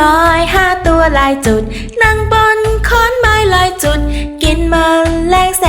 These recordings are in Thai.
น้อยห้าตัวลายจุด นั่งบนค้อนไม้ลายจุด กินมแมลงแส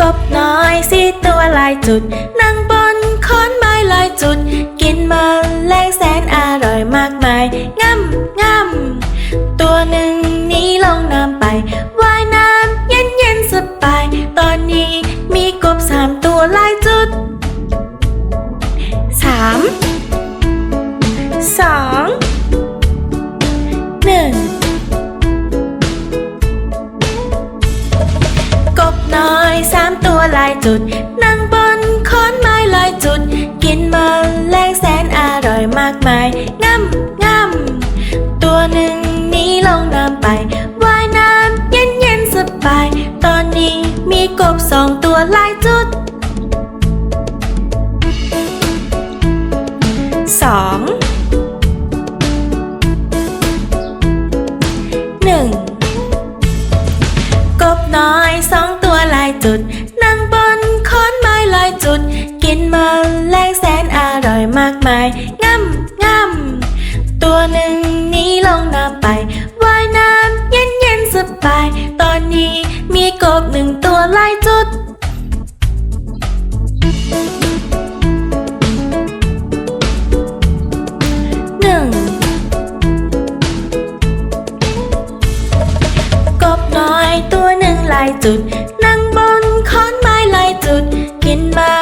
กบน้อยสีตัวลายจุด นั่งบนค้อนไม้ลายจุด กินมาแรงแสนอร่อยมากมายง่ำง่ำตัวหนึ่งนี้ลงน้ำไปว่ายน้ำเย็นเย็นสบาย ตอนนี้มีกบสามตัวลายจุดสาม จุด นั่งบนค้อนไม้ลอยจุด กินแมลงแสนอร่อยมากมายง่ำง่ำ หนึ่งนี้ลงน้ำไปว่ายน้ำเย็นเย็นสบาย ตอนนี้มีกบหนึ่งตัวลายจุด หนึ่งกบน้อยตัวหนึ่งลายจุด นั่งบนค้อนไม้ลายจุด กินมา